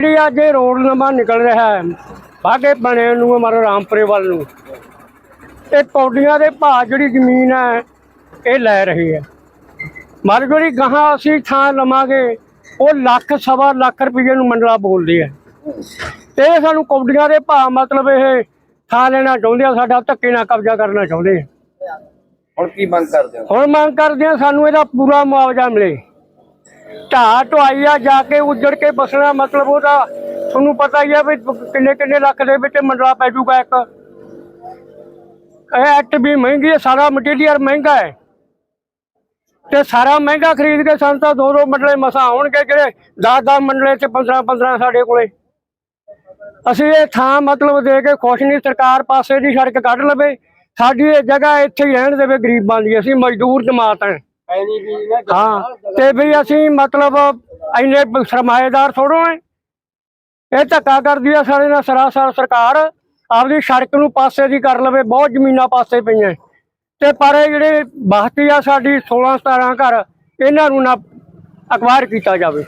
ਜਿਹੜੀ ਅੱਜ ਇਹ ਰੋਡ ਨਵਾਂ ਨਿਕਲ ਰਿਹਾ ਹੈ ਬਾਗੇ ਬਣੇ ਨੂੰ ਮਾਰੋ ਰਾਮਪੁਰੇ ਵੱਲ ਨੂੰ। ਇਹ ਪੌਡੀਆਂ ਦੇ ਭਾਅ ਜਿਹੜੀ ਜ਼ਮੀਨ ਹੈ ਇਹ ਲੈ ਰਹੀ ਹੈ। ਮਰ ਜਿਹੜੀ ਗਾਹਾਂ ਅਸੀਂ ਥਾਂ ਲਵਾਂਗੇ ਉਹ ਲੱਖ ਸਵਾ ਲੱਖ ਰੁਪਏ ਨੂੰ ਮੰਡਲਾ ਬੋਲਦੀ ਹੈ। ਤੇ ਇਹ ਸਾਨੂੰ ਕੌਡੀਆਂ ਦੇ ਭਾਅ ਮਤਲਬ ਇਹ ਥਾਂ ਲੈਣਾ ਚਾਹੁੰਦੇ ਆ ਸਾਡਾ ਧੱਕੇ ਨਾਲ ਕਬਜ਼ਾ ਕਰਨਾ ਚਾਹੁੰਦੇ ਆ। ਹੁਣ ਕੀ ਮੰਗ ਕਰਦੇ ਹੋ? ਹੁਣ ਮੰਗ ਕਰਦੇ ਆ ਸਾਨੂੰ ਇਹਦਾ ਪੂਰਾ ਮੁਆਵਜ਼ਾ ਮਿਲੇ। ਢਾਹ ਢੁਆਈ ਆ ਜਾ ਕੇ ਉੱਜੜ ਕੇ ਬਸਣਾ, ਮਤਲਬ ਉਹਦਾ ਤੁਹਾਨੂੰ ਪਤਾ ਹੀ ਆ ਵੀ ਕਿੰਨੇ ਕਿੰਨੇ ਲੱਖ ਦੇ ਵਿੱਚ ਮੰਡਲਾ ਪੈ ਜਾਊਗਾ ਇੱਕ। ਇਹ ਐਕਟ ਵੀ ਮਹਿੰਗੀ ਹੈ, ਸਾਰਾ ਮਟੀਰੀਅਲ ਮਹਿੰਗਾ ਹੈ। ਤੇ ਸਾਰਾ ਮਹਿੰਗਾ ਖਰੀਦ ਕੇ ਸਾਨੂੰ ਤਾਂ ਦੋ ਦੋ ਮੰਡਲੇ ਮਸਾ ਆਉਣਗੇ ਜਿਹੜੇ 10 10 ਮੰਡਲੇ ਤੇ 15 15 ਸਾਡੇ ਕੋਲੇ। ਅਸੀਂ ਇਹ ਥਾਂ ਮਤਲਬ ਦੇ ਕੇ ਖੁਸ਼ ਨਹੀਂ, ਸਰਕਾਰ ਪਾਸੇ ਦੀ ਸੜਕ ਕੱਢ ਲਵੇ। ਸਾਡੀ ਇਹ ਜਗ੍ਹਾ ਇੱਥੇ ਹੀ ਰਹਿਣ ਦੇਵੇ ਗਰੀਬਾਂ ਦੀ, ਅਸੀਂ ਮਜ਼ਦੂਰ ਜਮਾਤ ਹਾਂ। ਹਾਂ ਤੇ ਵੀ ਅਸੀਂ ਮਤਲਬ ਇੰਨੇ ਸਰਮਾਏਦਾਰ ਥੋੜੋ ਐ ਇਹ ਧੱਕਾ ਕਰਦੀ ਆ ਸਾਡੇ ਨਾਲ ਸਰਾਸਰ ਸਰਕਾਰ। ਆਪਦੀ ਸੜਕ ਨੂੰ ਪਾਸੇ ਦੀ ਕਰ ਲਵੇ ਬਹੁਤ ਜ਼ਮੀਨਾਂ ਪਾਸੇ ਪਈਆਂ। ਤੇ ਪਰ ਇਹ ਜਿਹੜੇ ਬਸਤੀ ਆ ਸਾਡੀ 16 17 ਘਰ ਇਹਨਾਂ ਨੂੰ ਨਾ ਅਕਵਾਇਰ ਕੀਤਾ ਜਾਵੇ।